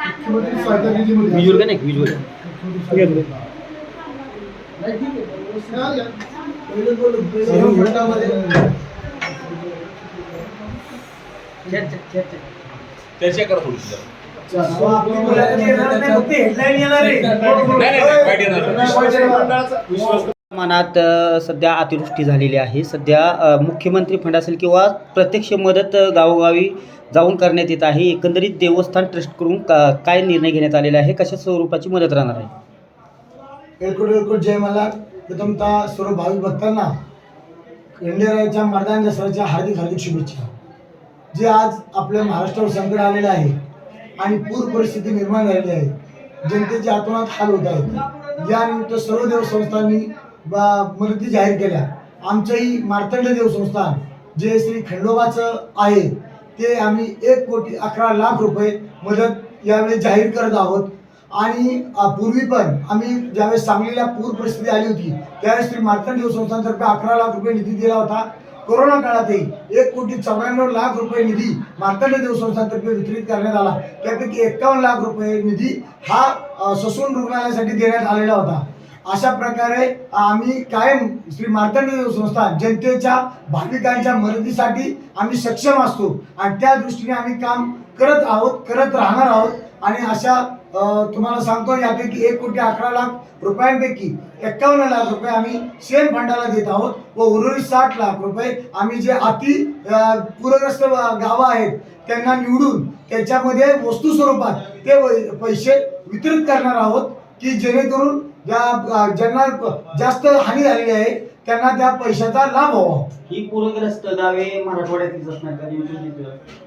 मुख्यमंत्री सहायता निधीमध्ये विज्युअल का नाही फंडामध्ये चर्चा करा थोडीशी जरा. नाही. नाही, नाही, येणार नाही. विश्वास मनात सध्या अतिवृष्टी झालेली आहे. सध्या मुख्यमंत्री फंड असेल किंवा प्रत्यक्ष मदत गावोगावी जाऊन करण्यात येत आहे. एकंदरीत देवस्थान ट्रस्टकडून का काय निर्णय घेण्यात आलेला आहे? कशा स्वरूपाची मदत राहणार आहे? बिलकुल बिलकुल. जय मला प्रथमतः सर्व भाविक भक्तांना खंडेरायाच्या मर्दान दसऱ्याच्या हार्दिक हार्दिक शुभेच्छा. जे आज आपल्या महाराष्ट्रावर संकट आलेलं आहे आणि पूर परिस्थिती निर्माण झालेली आहे जनतेच्या आतोनात हाल होत आहेत. यानिमित्त सर्व देवसंस्थांनी मदती जाहीर केल्या. आमचंही मार्तंड देवसंस्थान जे श्री खंडोबाचं आहे ते आम्ही एक कोटी अकरा लाख रुपये मदत यावेळी जाहीर करत आहोत. आणि पूर्वी पण आम्ही ज्यावेळेस सांगलीला पूर परिस्थिती आली होती त्यावेळेस श्री मार्तंड देव संस्थानतर्फे अकरा लाख रुपये निधी दिला होता. कोरोना काळातही एक कोटी चौऱ्याण्णव लाख रुपये निधी मार्तंड देव संस्थांतर्फे वितरित करण्यात आला. त्यापैकी एक्कावन्न लाख रुपये निधी हा ससून रुग्णालयासाठी देण्यात आलेला होता. अशा प्रकारे आम्ही कायम श्री मार्तंड संस्था जनतेच्या भाविकांच्या मदतीसाठी आम्ही सक्षम असतो. आणि त्या दृष्टीने आम्ही काम करत आहोत करत राहणार आहोत. आणि अशा तुम्हाला सांगतो यापैकी एक कोटी अकरा लाख रुपयांपैकी एक्कावन्न लाख रुपये आम्ही सेम फंडाला देत आहोत व उर्वरित साठ लाख रुपये आम्ही जे अति पूरग्रस्त गावं आहेत त्यांना निवडून त्याच्यामध्ये वस्तू स्वरूपात ते पैसे वितरित करणार आहोत की जेणेकरून ज्या ज्यांना जास्त हानी झालेली आहे त्यांना त्या पैशाचा लाभ व्हावा ही पूरग्रस्त गावे असणार का?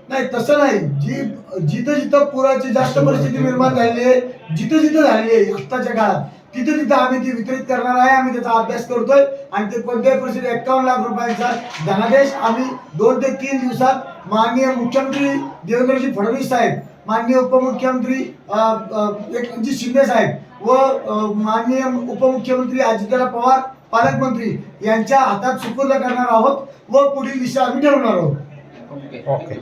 नाही तसं नाही. जी जिथं जिथं पुराची जास्त परिस्थिती निर्माण झालेली आहे जिथं जिथं झालेली आहे आत्ताच्या काळात तिथं तिथं आम्ही ती वितरित करणार आहे आम्ही त्याचा अभ्यास करतोय आणि ते कोणत्याही परिस्थितीत एक्कावन्न लाख रुपयांचा धनादेश आम्ही दोन ते तीन दिवसात माननीय मुख्यमंत्री देवेंद्रजी फडणवीस साहेब माननीय उपमुख्यमंत्री एकनाथजी शिंदे साहेब व माननीय उपमुख्यमंत्री अजितदादा पवार पालकमंत्री यांच्या हातात सुपूर्द करणार आहोत व पुढील दिशा आम्ही ठरवणार आहोत. ओके.